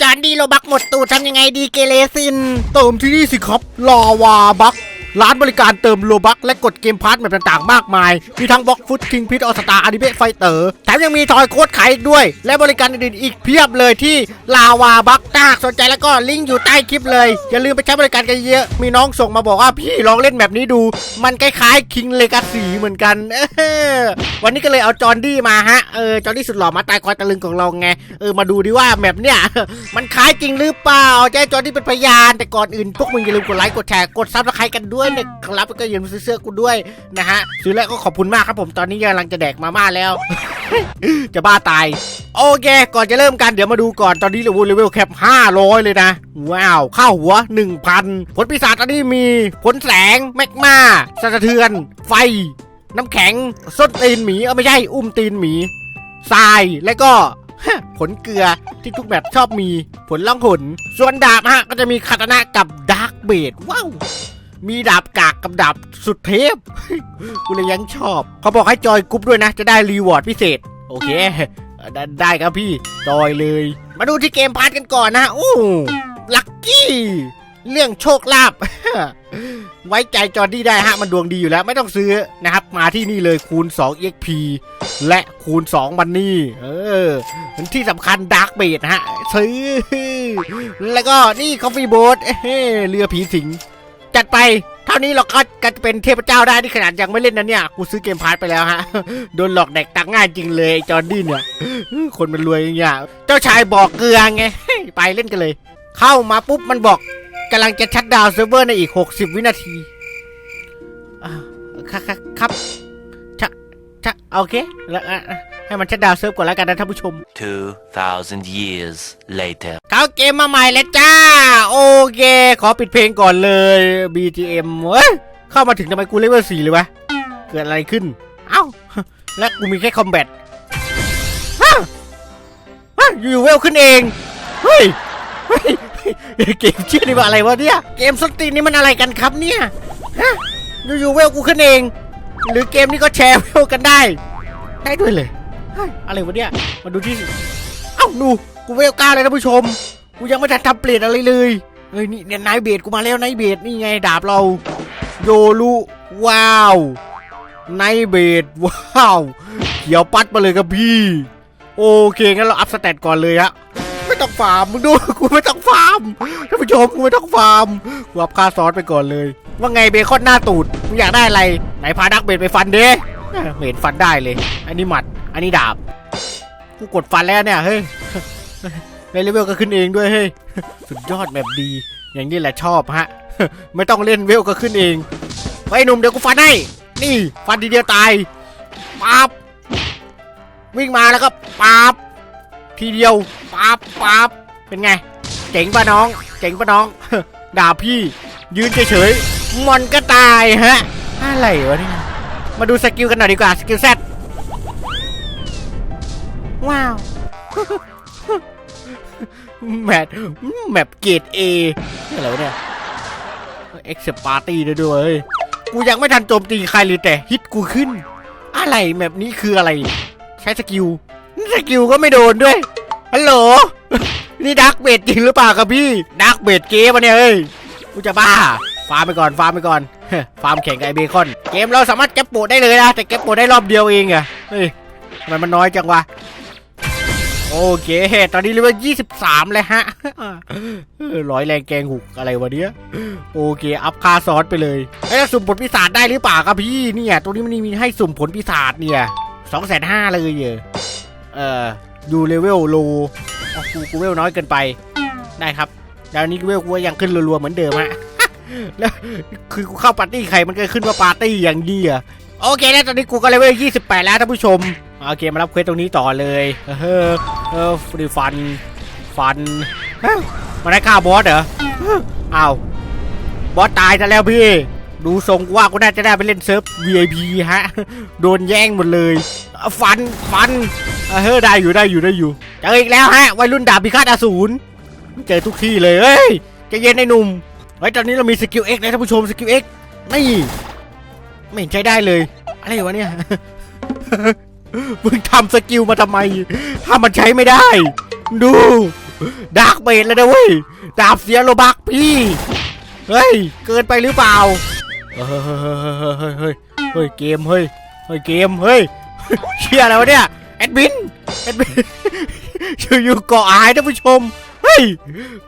จานดีโลบักหมดตูดทำยังไงดีเกเรซิน เติมที่นี่สิครับลาวาบัก ร้านบริการเติมโลบักและกดเกมพาร์ทแบบต่างๆ มากมาย มีทั้งบล็อกฟุตคิงพิทออสตาอนิเมะไฟเตอร์แถมยังมีทอยโค้ดขายอีกด้วย และบริการอื่นๆอีกเพียบเลยที่ลาวาบักถ้ากสนใจแล้วก็ลิงก์อยู่ใต้คลิปเลย อย่าลืมไปใช้บริการกันเยอะ มีน้องส่งมาบอกว่าพี่ลองเล่นแบบนี้ดู มันคล้ายๆคิงเลกาสีเหมือนกันวันนี้ก็เลยเอาจอร์ดี้มาฮะเออจอร์ดี้สุดหล่อมาตายคอยตะลึงของเราไงเออมาดูดิว่าแบบเนี้ยมันคล้ายจริงหรือเปล่าจะให้จอร์ดี้เป็นพยานแต่ก่อนอื่นพวกมึงอย่าลืมกดไลค์กดแชร์กดซับสไครต์กันด้วยนะครับแล้วก็อย่าลืมซื้อเสื้อกูด้วยนะฮะซื้อแล้วก็ขอบคุณมากครับผมตอนนี้กำลังจะแดกมาม่าแล้ว จะบ้าตาย โอเค ก่อนจะเริ่มกันเดี๋ยวมาดูก่อนตอนนี้เลเวลเลเวลแคป500 เลยนะ ว้าว ข้าวหัว 1,000 ผลปีศาจตอนนี้มีผลแสงแมกมาสะเทือน ไฟ น้ำแข็งส้นตีนหมีเออไม่ใช่ อุ้มตีนหมีทรายและก็ผลเกลือที่ทุกแบบชอบมีผลล่องหนส่วนดาบฮะก็จะมีคาตานะกับดาร์กเบดว้าว มีดาบกากกับดาบสุดเทพ กูเลยยังชอบ เขาบอกให้จอยกรุ๊ปด้วยนะ จะได้รีวอร์ดพิเศษ โอเค ได้ครับพี่ จอยเลย มาดูที่เกมพาร์ทกันก่อนนะโอ้ลัคกี้ เรื่องโชคลาภไว้ใจจอร์ดี้ได้ฮะ มันดวงดีอยู่แล้วไม่ต้องซื้อนะครับ มาที่นี่เลยคูณ 2 EXP และคูณ2บันนี่ เออที่สำคัญดาร์กเบดฮะ ซื้อ แล้วก็นี่คอฟฟี่โบ๊ทเรือผีสิง จัดไปเท่านี้เราก็จะเป็นเทพเจ้าได้ที่ขนาดยังไม่เล่นนะเนี่ย กูซื้อเกมพาร์ทไปแล้วฮะ โดนหลอกแดกตังง่ายจริงเลยจอร์ดี้เนี่ย คนมันรวยอย่างเงี้ย เจ้าชายบอกเกลือไง ไปเล่นกันเลย เข้ามาปุ๊บมันบอกกำลังจะชัดดาวเซิร์ฟเวอร์ในอีก 60 วินาทีอ่าครับครับครับชะชะโอเคแล้วอะ ให้มันชัดดาวน์เซิร์ฟก่อนแล้วกันนะท่านผู้ชม 2,000 years later. เข้าเกมมาใหม่แล้วจ้า โอเค ขอปิดเพลงก่อนเลย BGM เว้ยเข้ามาถึงทำไมกูเลเวลสี่เลยวะ เกิดอะไรขึ้น เอ้า และกูมีแค่คอมแบทฮะฮะอยู่ๆเวลขึ้นเอง เฮ้ยเฮ้ยเกมชื่อนี่ว่าอะไรวะเนี่ย เกมสนตีนนี่มันอะไรกันครับเนี่ย ฮะ อยู่ๆเวลกูขึ้นเอง หรือเกมนี้ก็แชร์เวลกันได้ ได้ด้วยเลยเฮ้ย อะไรวะเนี่ย มาดูที่ เอ้าดูกูเวลก้าเลยท่านผู้ชม กูยังไม่ทันทำเปลี่ยนอะไรเลย เฮ้ยนี่เนี่ยนายเบดกูมาแล้วนายเบดนี่ไงดาบเรา โยรุว้าวนายเบดว้าว เขียวปัดมาเลยครับพี่ โอเคงั้นเราอัพสเตตก่อนเลยอะไม่ต้องฟาร์มมึงดูกูไม่ต้องฟาร์มท่านผู้ชมกูไม่ต้องฟาร์มกูอัพค่าซอสไปก่อนเลย ว่าไงเบคอนหน้าตูดมึงอยากได้อะไรไหนพาดักเบดไปฟันเด้เอ้ยไม่เห็นฟันได้เลย อันนี้หมัด อันนี้ดาบ กูกดฟันแล้วเนี่ย เฮ้ย ในเลเวลก็ขึ้นเองด้วยเฮ้ย สุดยอดแบบดี อย่างนี้แหละชอบฮะ ไม่ต้องเล่นเวลก็ขึ้นเองไอ้หนุ่มเดี๋ยวกูฟันให้ นี่ ฟันทีเดียวตายปั๊บวิ่งมาแล้วก็ปั๊บทีเดียวปั๊บปั๊บเป็นไง เจ๋งปะน้อง เจ๋งปะน้อง ด่าพี่ ยืนเฉยๆมันก็ตายฮะ อะไรวะเนี่ย มาดูสกิลกันหน่อยดีกว่า สกิลแซด ว้าว แมปแมปเกรดเอนี่อะไรวะเนี่ยเอ็กซ์ปาร์ตี้ด้วยกูยังไม่ทันโจมตีใครเลยแต่ฮิตกูขึ้น อะไรแมปนี้คืออะไร ใช้สกิล สกิลก็ไม่โดนด้วยฮัลโหลนี่ดักเบดจริงหรือเปล่าครับพี่ดักเบดเกมอะเนี่ยเฮ้ยกูจะบ้าฟาร์มไปก่อนฟาร์มไปก่อนฟาร์มแข่งกับไอเบคอน เกมเราสามารถแก็บโปรได้เลยนะแต่แก็บโปรได้รอบเดียวเองอะเฮ้ยทำไมมันน้อยจังวะ โอเค ตอนนี้เรียกว่า23เลยฮะร้อยแรงแกงหุกอะไรวะเนี้ย โอเค อัพคาซอสไปเลยไอ้สุ่มผลปีศาจได้หรือเปล่าครับพี่เนี่ย ตัวนี้มันมีให้สุ่มผลปีศาจเนี่ยสองแสนห้าเลยเออเออดูเลเวลโลอ๋อกูกูเวลน้อยเกินไป ได้ครับดาวนี้กูเวลกูยังขึ้นรัวๆเหมือนเดิมฮะแล้วคือกูเข้าปาร์ตี้ใครมันก็ขึ้นว่าปาร์ตี้อย่างดีอะโอเคแล้วตอนนี้กูก็เลเวล28แล้วท่านผู้ชม โอเคมารับเควสตรงนี้ต่อเลยเออเออฟรีฟันฟันมาได้ฆ่าบอสเหรออ้าวบอสตายซะแล้วพี่ ดูทรงว่ากูน่าจะได้ไปเล่นเซิร์ฟ VIP ฮะ โดนแย่งหมดเลย ฟันฟันเออได้อยู่ได้อยู่ได้อยู่เจออีกแล้วฮะวัยรุ่นดาบพิฆาตอสูรเจอทุกที่เลยเฮ้ยใจะเย็นไอ้หนุ่มไว้ยตอนนี้เรามีสกิล X นะท่านผู้ชมสกิล X นี่ไม่เห็นใช้ได้เลย อะไรวะเนี่ย มึงทำสกิลมาทำไม ถ้ามันใช้ไม่ได้ ดูดาร์กเบดเลยนะเว้ย ดาบเสียโลบักพี่ เฮ้ย เกินไปหรือเปล่า เฮ้ยเฮ้ยเฮ้ยเฮ้ยเกมเฮ้ยเฮ้ยเกมเฮ้ยเชี่ยอะไรวะเนี่ย แอดมิน แอดมินอยู่ๆเกาะอายท่านผู้ชม เฮ้ย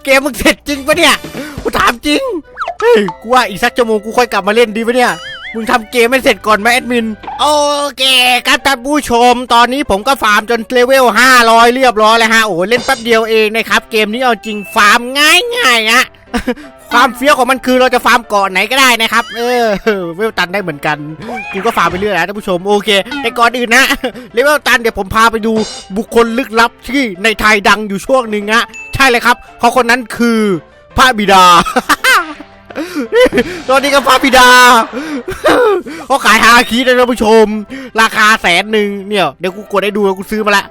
เกมมึงเสร็จจริงปะเนี่ย กูถามจริง เฮ้ย กูว่าอีกสักชั่วโมงกูค่อยกลับมาเล่นดีปะเนี่ย มึงทำเกมไม่เสร็จก่อนไหมแอดมิน โอเคครับท่านผู้ชม ตอนนี้ผมก็ฟาร์มจนเลเวล 500 เรียบร้อยแล้วฮะ โอ้เล่นแป๊บเดียวเองนะครับ เกมนี้เอาจริงฟาร์มง่ายๆฮะความเฟี้ยวของมันคือเราจะฟาร์มเกาะไหนก็ได้นะครับ เออเวลตันได้เหมือนกันกูก็ฟาร์มไปเรื่อยนะท่านผู้ชมโอเค แต่ก่อนอื่นนะเลเวลตันเดี๋ยวผมพาไปดูบุคคลลึกลับที่ในไทยดังอยู่ช่วงหนึ่งฮะใช่เลยครับเขาคนนั้นคือพระบิดา ตอนนี้ก็ฟาบิดาเขาขายฮาคินะท่านผู้ชม ราคาแสนหนึ่งเนี่ย เดี๋ยวกูกดให้ดูแล้วกูซื้อมาละ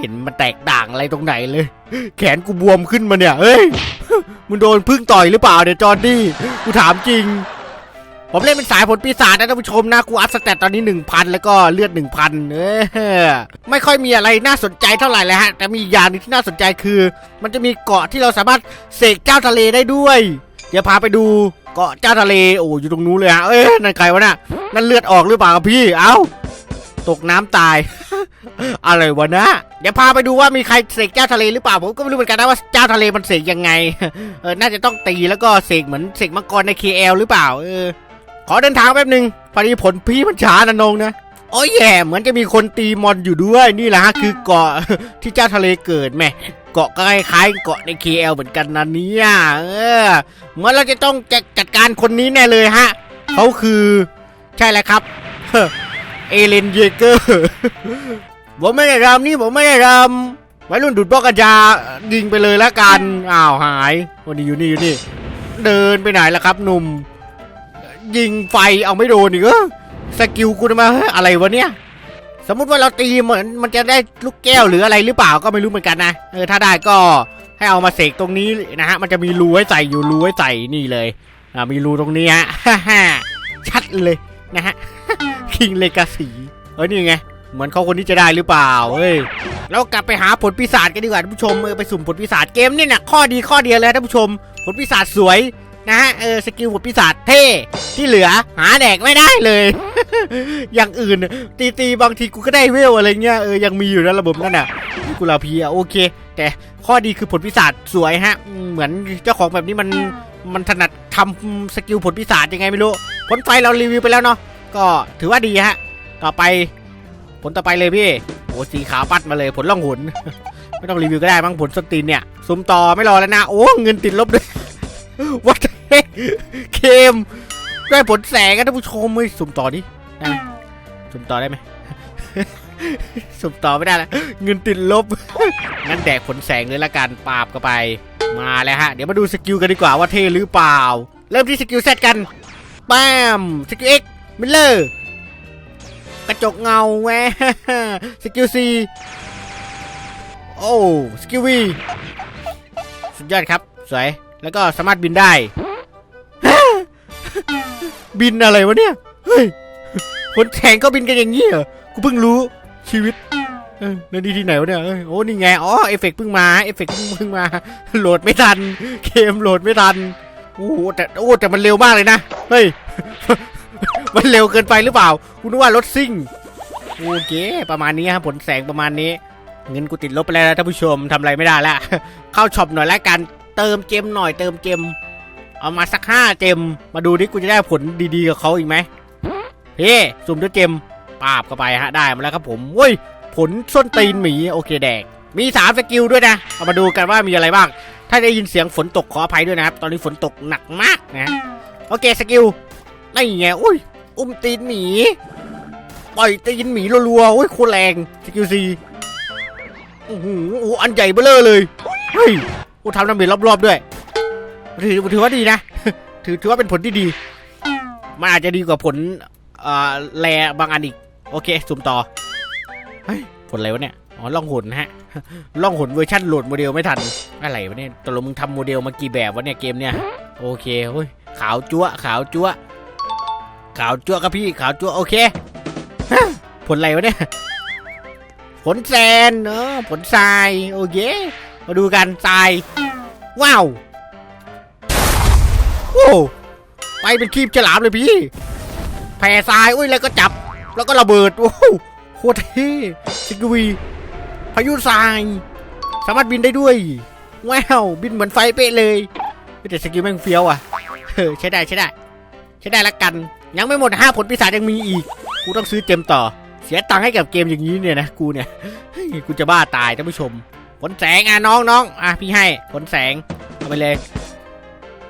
เห็นมันแตกต่างอะไรตรงไหนเลย แขนกูบวมขึ้นมาเนี่ย เฮ้ย มึงโดนพึ่งต่อยหรือเปล่าเดี๋ยวจอนดี้ กูถามจริง ผมเล่นเป็นสายผลปีศาจนะท่านผู้ชมนะกูอัพสเตตตอนนี้ 1,000 แล้วก็เลือด 1,000เออไม่ค่อยมีอะไรน่าสนใจเท่าไหร่เลยฮะ แต่มีอย่างนึงที่น่าสนใจคือ มันจะมีเกาะที่เราสามารถเสกเจ้าทะเลได้ด้วย เดี๋ยวพาไปดูเกาะเจ้าทะเลโอ้อยู่ตรงนู้นเลยฮะเอ้ยนั่นใครวะน่ะนั่นเลือดออกหรือเปล่าครับพี่เอ้าตกน้ำตายอะไรวะนะ เดี๋ยวพาไปดูว่ามีใครเสกเจ้าทะเลหรือเปล่า ผมก็ไม่รู้เหมือนกันนะว่าเจ้าทะเลมันเสกยังไง เออ น่าจะต้องตีแล้วก็เสกเหมือนเสกมังกรใน KL หรือเปล่า เออ อเดินทางแป๊บหนึ่งพอดีผลพี่มันช้านะนงนะโอ้ยแย่เหมือนจะมีคนตีมอนอยู่ด้วยนี่แหละฮะคือเกาะที่เจ้าทะเลเกิดแม่เกาะก็คล้ายๆเกาะใน KL เหมือนกันนะเนี่ยเออเหมื่อนเราจะต้องจัดจัดการคนนี้แน่เลยฮะเขาคือใช่แล้วครับเอเลนเยเกอร์ผมไม่ได้รำนี่ผมไม่ได้รำไว้รุ่นดูดบอกกัญชายิงไปเลยละกันอ้าวหายวันนี้อยู่นี่อยู่นี่ เดินไปไหนล่ะครับหนุ่ม ยิงไฟเอาไม่โดนอีกเออสกิลกูทำไมาอะไรวะเนี่ย สมมุติว่าเราตีเหมือนมันจะได้ลูกแก้วหรืออะไรหรือเปล่าก็ไม่รู้เหมือนกันนะเออถ้าได้ก็ให้เอามาเสกตรงนี้นะฮะมันจะมีรูให้ใส่อยู่รูให้ใส่นี่เลยอ่ามีรูตรงนี้ฮะชัดเลยนะฮะคิงเลกาสีเอ้ยนี่ไงเหมือนเขาคนนี้จะได้หรือเปล่าเฮ้ยเรากลับไปหาผลปีศาจกันดีกว่าท่านผู้ชมเออไปสุ่มผลปีศาจเกมนี่เนี่ยข้อดีข้อเดียวเลยท่านผู้ชม ผลปีศาจสวย นะฮะเออสกิลผลปีศาจเท่ที่เหลือหาแดกไม่ได้เลย อย่างอื่นตีตีบางทีกูก็ได้เวลอะไรเงี้ยเออยังมีอยู่นะระบบนั่นน่ะนี่กูลาพีอะโอเค แต่ข้อดีคือผลปีศาจสวยฮะ เหมือนเจ้าของแบบนี้มันมันถนัดทำสกิลผลปีศาจยังไงไม่รู้ ผลไฟเรารีวิวไปแล้วเนาะก็ถือว่าดีฮะ ต่อไป ผลต่อไปเลยพี่โอ้สีขาวปัดมาเลยผลล่องหนไม่ต้องรีวิวก็ได้มั้งผลสตีนเนี่ยซุมต่อไม่รอแล้วนะ โอ้เงินติดลบด้วยวัด เคมได้ผลแสงกันท่านผู้ชมเฮ้ยสุ่มต่อดิได้ไหมสุ่มต่อได้ไหมสุ่มต่อไม่ได้แล้วเงินติดลบ งั้นแดกผลแสงเลยละกันปราบก็ไป มาแล้วฮะ เดี๋ยวมาดูสกิลกันดีกว่าว่าเท่หรือเปล่า เริ่มที่สกิลเซตกันป้มสกิลเอ็กมิลเลอร์กระจกเงาแหวสกิลซีโอ้สกิลวีสุดยอดครับ สวย แล้วก็สามารถบินได้ บินอะไรวะเนี่ย เฮ้ย คนแข่งก็บินกันอย่างนี้เหรอ กูเพิ่งรู้ชีวิต เออแล้วนี่ที่ไหนวะเนี่ยเอ้โอ้ นี่ไง อ๋อ เอฟเฟกต์เพิ่งมา เอฟเฟกต์เพิ่งมา โหลดไม่ทัน เกมโหลดไม่ทัน โอ้โห แต่โอ้แต่มันเร็วมากเลยนะ เฮ้ย มันเร็วเกินไปหรือเปล่า กูนึกว่ารถซิ่ง โอเคประมาณนี้ครับผลแสงประมาณนี้ เงินกูติดลบไปแล้วนะท่านผู้ชมทำอะไรไม่ได้ละ เข้าช็อปหน่อยละกัน เติมเจมหน่อย เติมเจม เอามาสักห้าเจม มาดูดิกูจะได้ผลดีๆกับเขาอีกไหมเฮ้สุ่มด้วยเจมปาบเข้าไปฮะได้มาแล้วครับผมเว้ยผลส้นตีนหมีโอเคแดก มีสามสกิลด้วยนะ เอามาดูกันว่ามีอะไรบ้าง ถ้าได้ยินเสียงฝนตกขออภัยด้วยนะครับ ตอนนี้ฝนตกหนักมากนะโอเคสกิลนี่ไงอุ้ยอุ้มตีนหมีปล่อยตีนหมีรัวๆโอ้ยโคตรแรงสกิลซีโอ้โหอ้โหอันใหญ่เบ้อเลย เฮ้ยกูทำน้ำเบรรอบๆด้วย ถือถือว่าดีนะ ถือถือว่าเป็นผลที่ดี มันอาจจะดีกว่าผลอ่อแรบางอันอีก โอเคสุ่มต่อ เฮ้ย ผลอะไรวะเนี่ย อ๋อล่องหนฮะ ล่องหนเวอร์ชันโหลดโมเดลไม่ทัน อะไรวะเนี่ยตกลงมึงทำโมเดลมากี่แบบวะเนี่ยเกมเนี่ย โอเคเฮ้ย ขาวจั๊วขาวจั๊วขาวจั๊วครับพี่ ขาวจั๊วโอเค ผลอะไรวะเนี่ย ผลแซนเนออผลทราย โอเค มาดูกันทราย ว้าว โอ้ไปเป็นครีบฉลามเลยพี่ แผ่ทรายอุ้ยแล้วก็จับ แล้วก็ระเบิด โอ้โหโคตรเท่ซิกวีพายุทราย สามารถบินได้ด้วยว้าวบินเหมือนไฟเป๊ะเลยแต่สกิลแม่งเฟี้ยวอะเออใช้ได้ใช้ได้ ใช้ได้ละกัน ยังไม่หมดห้าผลปีศาจยังมีอีก กูต้องซื้อเจมต่อ เสียตังค์ให้กับเกมอย่างนี้เนี่ยนะกูเนี่ยเฮ้ยกูจะบ้าตายท่านผู้ชมผลแสงอะน้องน้องอะพี่ให้ผลแสงเอาไปเลย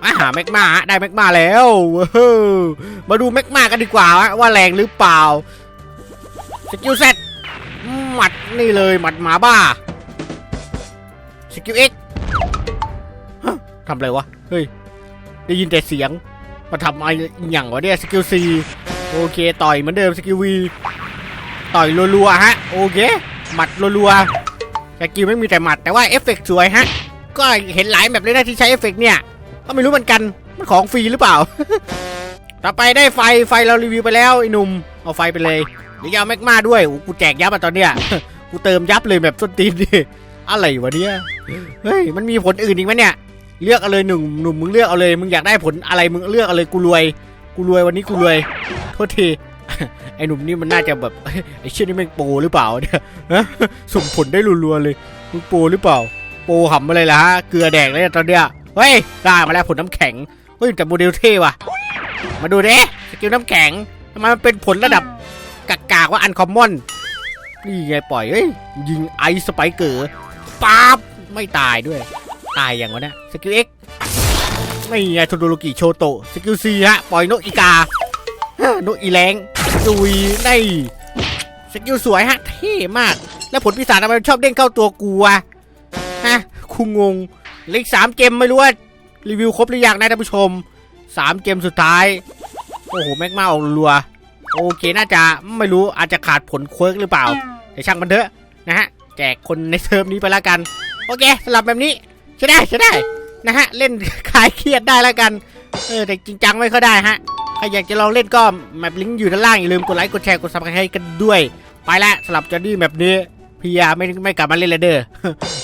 มาหาแมกมาฮะได้แมกมาแล้วมาดูแมกมากันดีกว่าว่าว่าแรงหรือเปล่าสกิลเซตหมัดนี่เลยหมัดหมาบ้าสกิลเอ็กทำอะไรวะ เฮ้ย ได้ยินแต่เสียง มาทำอะไรอย่างวะเนี่ยสกิลซีโอเค ต่อยเหมือนเดิมสกิลวีต่อยรัวๆฮะ โอเค หมัดรัวๆสกิลไม่มีแต่หมัดแต่ว่าเอฟเฟกต์สวยฮะ ก็เห็นหลายแบบเลยนะที่ใช้เอฟเฟกต์เนี่ย ก็ไม่รู้เหมือนกัน มันของฟรีหรือเปล่า ต่อไปได้ไฟ ไฟเรารีวิวไปแล้วไอ้หนุ่ม เอาไฟไปเลยเดี๋ยวเอาแมกมาด้วยโอ้กูแจกยับอะตอนเนี้ย กูเติมยับเลยแบบต้นตีนดิ อะไรวะเนี่ย เฮ้ย มันมีผลอื่นอีกไหมเนี่ย เลือกเอาเลยหนุ่มหนุ่มมึงเลือกเอาเลย มึงอยากได้ผลอะไร มึงเลือกเอาเลย กูรวย กูรวยวันนี้กูรวย โทษทีไอ้หนุ่มนี่มันน่าจะแบบไอ้เชี่ยนี่แม่งโปหรือเปล่าเนี่ยส่งผลได้รัวๆเลยมึงโปหรือเปล่า โปหำอะไรล่ะฮะ เกลือแดกเลยตอนเนี้ย เฮ้ยได้มาแล้วผลน้ำแข็ง เฮ้ยแต่โมเดลเท่ว่ะ มาดูเด้สกิลน้ำแข็งทำไมมันเป็นผลระดับกากากๆว่าอันคอมมอน นี่ไงปล่อยเฮ้ยยิงไอสไปเกอร์ปั๊บไม่ตายด้วย ตายอย่างวะเนี่ยสกิลเอ็กไม่ไงโทโดโรกิโชโตสกิลซีฮะปล่อยนกอีกาฮะนกอีแรงดุยได้สกิลสวยฮะเท่มาก แล้วผลปีศาจทำไมชอบเด้งเข้าตัวกูวะฮะคุงง เล็กสามเกมไม่รู้ว่ารีวิวครบหรือยังนะท่านผู้ชมสามเกมสุดท้าย โอ้โห แม็กมาออกรัว โอเคน่าจะไม่รู้อาจจะขาดผลเคิร์กหรือเปล่า แต่ช่างมันเถอะนะฮะ แจกคนในเทอมนี้ไปแล้วกัน โอเคสำหรับแบบนี้ใช้ได้ใช้ได้นะฮะ เล่นคลายเครียดได้แล้วกัน เออ แต่จริงจังไม่ค่อยได้ฮะ ใครอยากจะลองเล่นก็แมปลิงก์อยู่ด้านล่างอย่าลืมกดไลค์กดแชร์กดซับสไครต์กันด้วย ไปละสำหรับจอดี้แบบนี้ พี่ยาไม่ไม่กลับมาเล่นแล้วเด้อ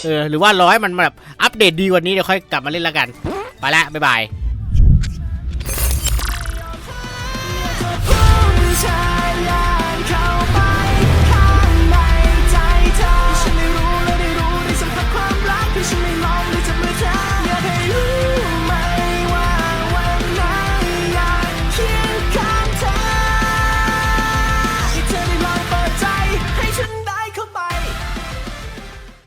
เออหรือว่ารอให้มันแบบอัปเดตดีกว่านี้เดี๋ยวค่อยกลับมาเล่นแล้วกัน ไปละบ๊ายบาย